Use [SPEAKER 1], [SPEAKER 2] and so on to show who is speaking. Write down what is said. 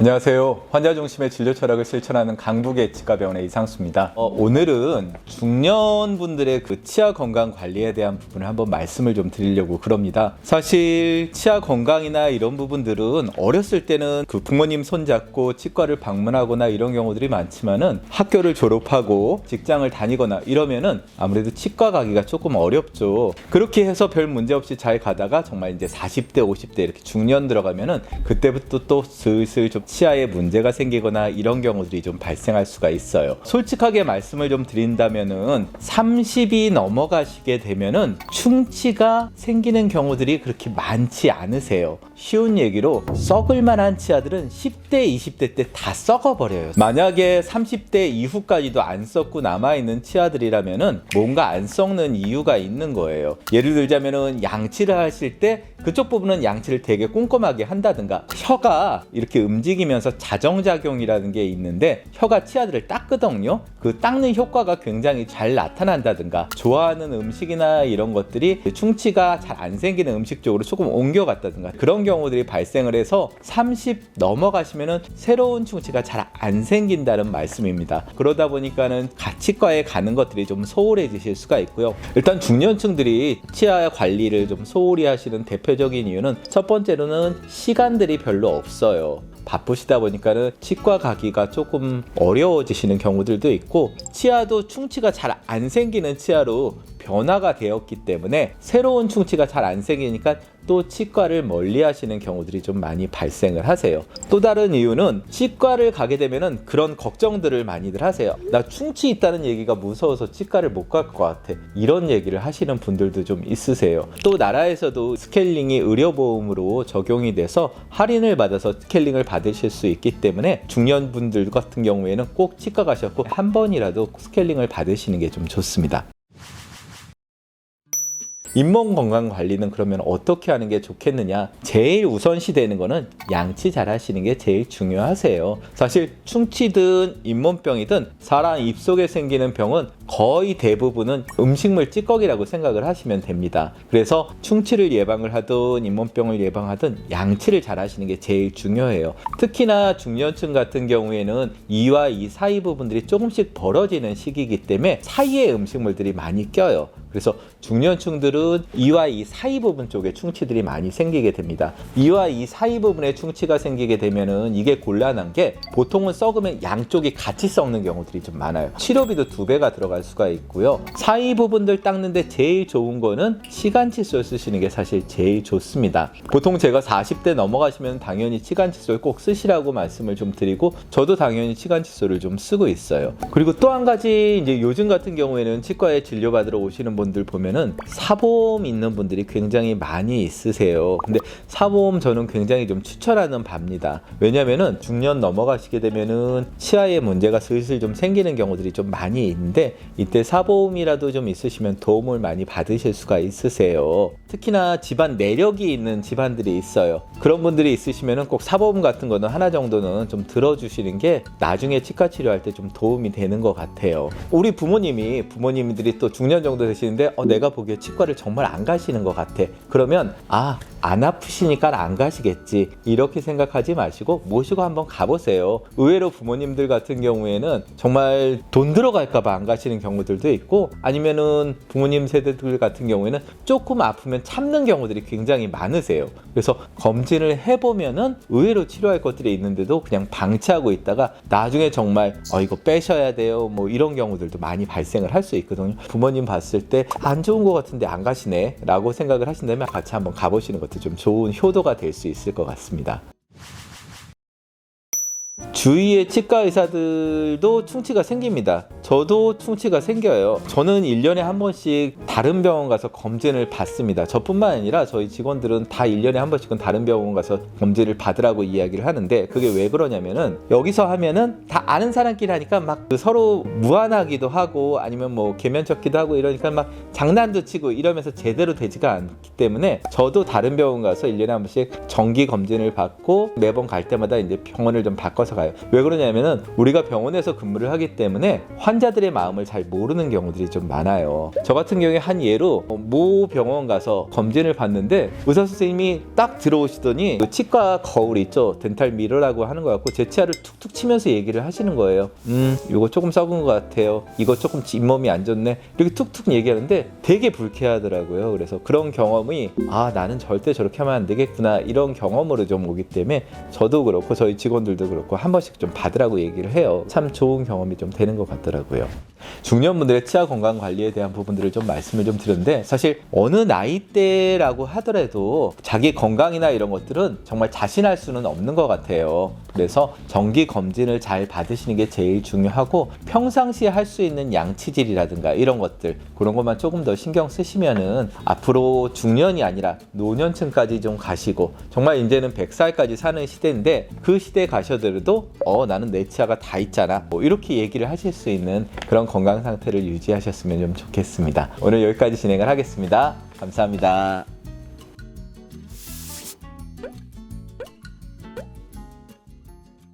[SPEAKER 1] 안녕하세요. 환자 중심의 진료 철학을 실천하는 강북의 치과 병원의 이상수입니다. 어, 오늘은 중년 분들의 그 치아 건강 관리에 대한 부분을 한번 말씀을 좀 드리려고 그럽니다. 사실 치아 건강이나 이런 부분들은 어렸을 때는 그 부모님 손잡고 치과를 방문하거나 이런 경우들이 많지만은 학교를 졸업하고 직장을 다니거나 이러면은 아무래도 치과 가기가 조금 어렵죠. 그렇게 해서 별 문제 없이 잘 가다가 정말 이제 40대, 50대 이렇게 중년 들어가면은 그때부터 또 슬슬 좀 치아에 문제가 생기거나 이런 경우들이 좀 발생할 수가 있어요. 솔직하게 말씀을 좀 드린다면은 30이 넘어가시게 되면은 충치가 생기는 경우들이 그렇게 많지 않으세요. 쉬운 얘기로 썩을 만한 치아들은 10대, 20대 때 다 썩어버려요. 만약에 30대 이후까지도 안 썩고 남아있는 치아들이라면은 뭔가 안 썩는 이유가 있는 거예요. 예를 들자면은 양치를 하실 때 그쪽 부분은 양치를 되게 꼼꼼하게 한다든가 혀가 이렇게 움직이 면서 자정작용이라는 게 있는데 혀가 치아들을 닦거든요. 그 닦는 효과가 굉장히 잘 나타난다든가 좋아하는 음식이나 이런 것들이 충치가 잘 안 생기는 음식 쪽으로 조금 옮겨갔다든가 그런 경우들이 발생을 해서 30 넘어가시면은 새로운 충치가 잘 안 생긴다는 말씀입니다. 그러다 보니까는 가치과에 가는 것들이 좀 소홀해지실 수가 있고요. 일단 중년층들이 치아 관리를 좀 소홀히 하시는 대표적인 이유는 첫 번째로는 시간들이 별로 없어요. 바쁘시다 보니까는 치과 가기가 조금 어려워지시는 경우들도 있고 치아도 충치가 잘 안 생기는 치아로 변화가 되었기 때문에 새로운 충치가 잘 안 생기니까 또 치과를 멀리 하시는 경우들이 좀 많이 발생을 하세요. 또 다른 이유는 치과를 가게 되면은 그런 걱정들을 많이들 하세요. 나 충치 있다는 얘기가 무서워서 치과를 못 갈 것 같아. 이런 얘기를 하시는 분들도 좀 있으세요. 또 나라에서도 스케일링이 의료보험으로 적용이 돼서 할인을 받아서 스케일링을 받으실 수 있기 때문에 중년 분들 같은 경우에는 꼭 치과 가셨고 한 번이라도 스케일링을 받으시는 게 좀 좋습니다. 잇몸 건강 관리는 그러면 어떻게 하는 게 좋겠느냐? 제일 우선시 되는 거는 양치 잘 하시는 게 제일 중요하세요. 사실 충치든 잇몸병이든 사람 입속에 생기는 병은 거의 대부분은 음식물 찌꺼기라고 생각을 하시면 됩니다. 그래서 충치를 예방을 하든 잇몸병을 예방하든 양치를 잘 하시는 게 제일 중요해요. 특히나 중년층 같은 경우에는 이와 이 사이 부분들이 조금씩 벌어지는 시기이기 때문에 사이에 음식물들이 많이 껴요. 그래서 중년층들은 이와 이 사이 부분 쪽에 충치들이 많이 생기게 됩니다. 이와 이 사이 부분에 충치가 생기게 되면은 이게 곤란한 게 보통은 썩으면 양쪽이 같이 썩는 경우들이 좀 많아요. 치료비도 두 배가 들어갈 수가 있고요. 사이 부분들 닦는데 제일 좋은 거는 시간 칫솔 쓰시는 게 사실 제일 좋습니다. 보통 제가 40대 넘어가시면 당연히 치간 칫솔 꼭 쓰시라고 말씀을 좀 드리고 저도 당연히 치간 칫솔을 좀 쓰고 있어요. 그리고 또 한 가지 이제 요즘 같은 경우에는 치과에 진료받으러 오시는 분들 보면은 사보험 있는 분들이 굉장히 많이 있으세요. 근데 사보험 저는 굉장히 좀 추천하는 바입니다. 왜냐면은 중년 넘어가시게 되면은 치아에 문제가 슬슬 좀 생기는 경우들이 좀 많이 있는데 이때 사보험이라도 좀 있으시면 도움을 많이 받으실 수가 있으세요. 특히나 집안 내력이 있는 집안들이 있어요. 그런 분들이 있으시면은 꼭 사보험 같은 거는 하나 정도는 좀 들어주시는 게 나중에 치과 치료할 때 좀 도움이 되는 것 같아요. 우리 부모님이 부모님들이 또 중년 정도 되 시는데 어, 내가 보기에 치과를 정말 안 가시는 것 같아. 그러면 아, 안 아프시니까 안 가시겠지. 이렇게 생각하지 마시고 모시고 한번 가보세요. 의외로 부모님들 같은 경우에는 정말 돈 들어갈까봐 안 가시는 경우들도 있고 아니면은 부모님 세대들 같은 경우에는 조금 아프면 참는 경우들이 굉장히 많으세요. 그래서 검진을 해보면은 의외로 치료할 것들이 있는데도 그냥 방치하고 있다가 나중에 정말 어, 이거 빼셔야 돼요. 뭐 이런 경우들도 많이 발생을 할 수 있거든요. 부모님 봤을 때 안 좋은 것 같은데 안 가시네 라고 생각을 하신다면 같이 한번 가보시는 것도 좀 좋은 효도가 될 수 있을 것 같습니다. 주위의 치과 의사들도 충치가 생깁니다. 저도 충치가 생겨요. 저는 1년에 한 번씩 다른 병원 가서 검진을 받습니다. 저뿐만 아니라 저희 직원들은 다 1년에 한 번씩은 다른 병원 가서 검진을 받으라고 이야기를 하는데 그게 왜 그러냐면은 여기서 하면은 다 아는 사람끼리 하니까 막그 서로 무안하기도 하고 아니면 뭐 개면쳤기도 하고 이러니까 막 장난도 치고 이러면서 제대로 되지가 않기 때문에 저도 다른 병원 가서 1년에 한 번씩 정기 검진을 받고 매번 갈 때마다 이제 병원을 좀 바꿔서 가요. 봐요. 왜 그러냐면은 우리가 병원에서 근무를 하기 때문에 환자들의 마음을 잘 모르는 경우들이 좀 많아요. 저 같은 경우에 한 예로 어, 모 병원 가서 검진을 받는데 의사 선생님이 딱 들어오시더니 그 치과 거울 있죠. 덴탈 미러라고 하는 거 같고 제 치아를 툭툭 치면서 얘기를 하시는 거예요. 음, 이거 조금 썩은 것 같아요. 이거 조금 잇몸이 안 좋네. 이렇게 툭툭 얘기하는데 되게 불쾌하더라고요. 그래서 그런 경험이 아 나는 절대 저렇게 하면 안 되겠구나 이런 경험으로 좀 오기 때문에 저도 그렇고 저희 직원들도 그렇고 한 번씩 좀 받으라고 얘기를 해요. 참 좋은 경험이 좀 되는 것 같더라고요. 중년분들의 치아 건강 관리에 대한 부분들을 좀 말씀을 좀 드렸는데 사실 어느 나이대라고 하더라도 자기 건강이나 이런 것들은 정말 자신할 수는 없는 것 같아요. 그래서 정기 검진을 잘 받으시는 게 제일 중요하고 평상시에 할 수 있는 양치질이라든가 이런 것들 그런 것만 조금 더 신경 쓰시면은 앞으로 중년이 아니라 노년층까지 좀 가시고 정말 이제는 100살까지 사는 시대인데 그 시대에 가셔더라도 어 나는 내 치아가 다 있잖아 뭐 이렇게 얘기를 하실 수 있는 그런 건강 상태를 유지하셨으면 좀 좋겠습니다. 오늘 여기까지 진행을 하겠습니다. 감사합니다.